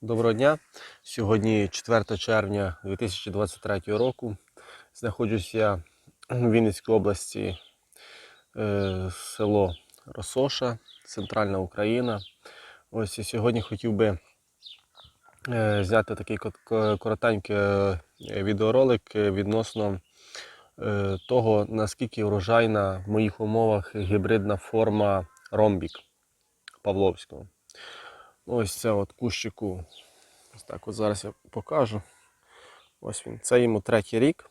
Доброго дня. Сьогодні 4 червня 2023 року. Знаходжуся я в Вінницькій області, е, село Росоша, Центральна Україна. Ось і сьогодні хотів би е, зняти такий коротенький е, відеоролик відносно того, наскільки врожайна в моїх умовах гібридна форма ромбік Павловського. Ось це от кущику. Ось так от зараз я покажу. Ось він. Це йому третій рік.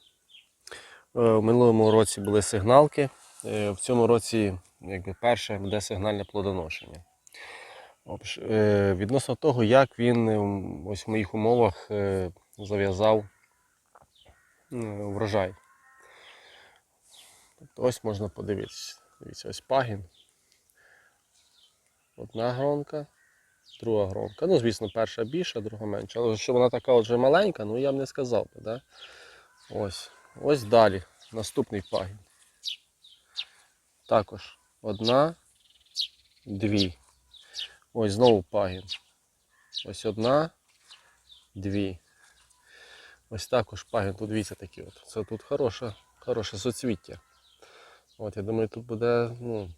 Е, В минулому році були сигналки. Е, В цьому році, якби перше, буде сигнальне плодоношення. Е, Відносно того, як він ось в моїх умовах зав'язав врожай. Тобто ось можна подивитися. Дивіться, ось пагін. Одна гронка, друга гронка. Ну, звісно, перша більша, друга менша. Але що вона така вже маленька, ну я б не сказав би. Да? Ось. Ось далі. Наступний пагін. Також одна, дві. Ось знову пагін. Ось одна, дві. Ось також пагін. Тут дивіться такі от. Це тут хороше, хороше соцвіття. От, я думаю, тут буде, ну,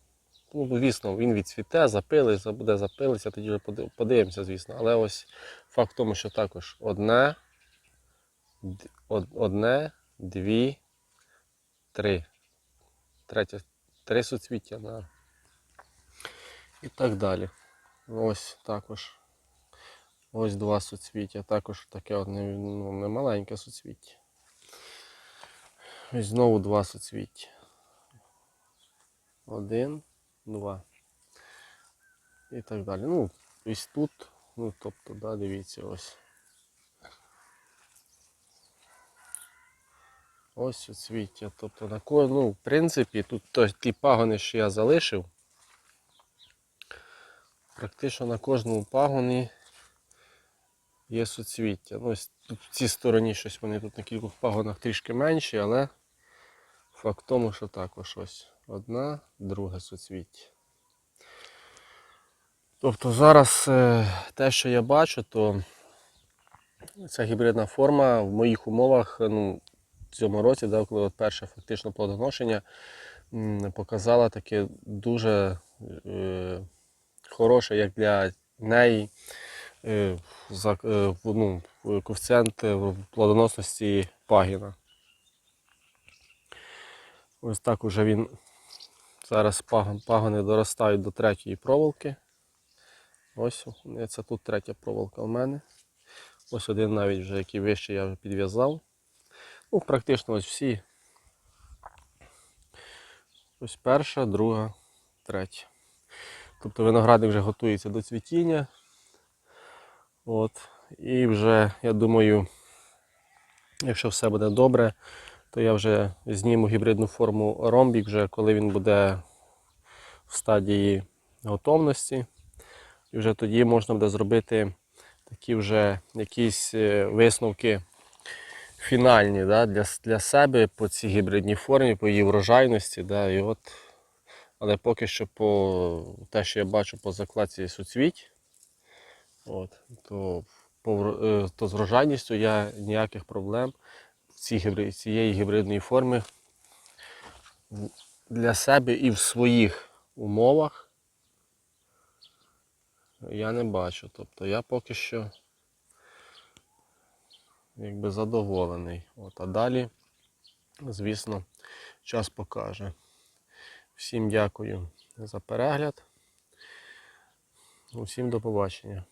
Ну, звісно, він відцвіте, запилиться, буде запилиться, тоді вже подивимося, звісно. Але ось факт в тому, що також одне, од- одне, дві, три. Третє, три суцвіття, да. І так далі. Ось також. Ось два суцвіття. Також таке от не, ну, не маленьке суцвіття. Ось знову два суцвіття. Один, два. І так далі. Ну, ось тут, ну, тобто, да, дивіться, ось. Ось суцвіття. Тобто на ко... ну, в принципі, тут ті пагони, що я залишив. Практично на кожному пагоні є суцвіття. Ну, ось тут в цій стороні щось вони тут на кількох пагонах трішки менші, але факт тому, що також ось одна, друге суцвіття. Тобто зараз е, те, що я бачу, то ця гібридна форма в моїх умовах е, ну, в цьому році, да, коли от перше фактично плодоношення, показала таке дуже е, хороше, як для неї, е, за, е, ну, коефіцієнт е, плодоносності пагіна. Ось так уже він зараз пагон, пагони доростають до третьої проволоки. Ось це тут третя проволока в мене. Ось один навіть вже який вищий я вже підв'язав. Ну, практично ось всі. Ось перша, друга, третя. Тобто виноградник вже готується до цвітіння. От. І вже, я думаю, якщо все буде добре, то я вже зніму гібридну форму ромбік, вже коли він буде в стадії готовності. І вже тоді можна буде зробити такі вже якісь е, висновки фінальні да, для, для себе по цій гібридній формі, по її врожайності. Да, і от, але поки що по те, що я бачу по закладці суцвіть, от, то, по, е, то з врожайністю я ніяких проблем ці цієї гібридної форми для себе і в своїх умовах я не бачу. Тобто я поки що якби задоволений. От, а далі, звісно, час покаже. Всім дякую за перегляд. Усім до побачення.